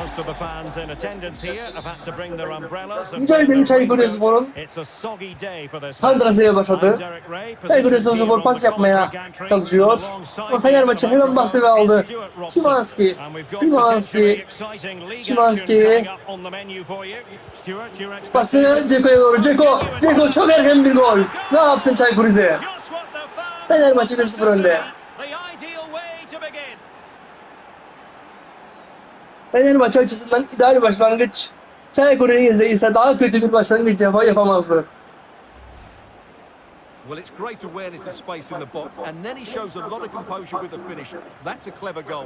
Most of the fans in attendance here have had to bring their umbrellas and Güzel bir Çaykur. Rizespor'un It's a soggy day for this Santrası'ya başladı. Çaykur Rizespor pas yapmaya çalışıyor. Ama Fenerbahçe hemen bastı ve aldı. Şimanski, Şimanski, Şimanski. Pası? Ceko'ya doğru. Ceko, Ceko çok erken bir gol. Ne yaptın Çaykur Rize? Fenerbahçe wanted 1-0 to önde. see. The ideal way to begin. Fenerbahçe açısından ideal başlangıç. Çaykur Rize ise daha kötü bir başlangıç yap- yapamazdı. Well, it's great awareness of space in the box, and then he shows a lot of composure with the finish. That's a clever goal.